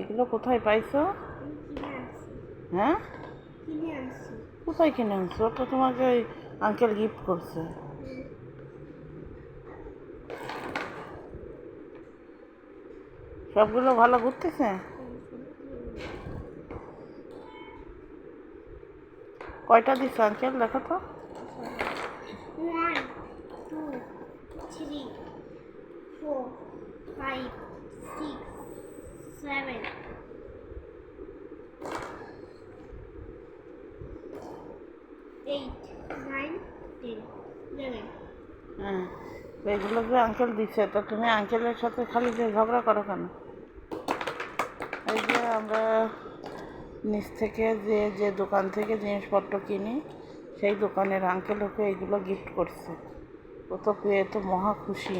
এগুলো কোথায় পাইছো? হ্যাঁ? কোথায় কিনে আনছো? তো তোমাকে ওই আঙ্কেল গিফট করছে। সবগুলো ভালো ঘুরতেছে? কয়টা দিচ্ছে আঙ্কেল দেখো তো। One two three four seven eight nine ten eleven হ্যাঁ এগুলো যে আঙ্কেল দিচ্ছে তো তুমি আঙ্কেলের সাথে খালি যে ঝগড়া করো কেন? এই যে আমরা নিচ থেকে যে যে দোকান থেকে জিনিসপত্র কিনি, সেই দোকানের আঙ্কেল ওকে এগুলো গিফট করছে। ও তো পেয়ে তো মহা খুশি।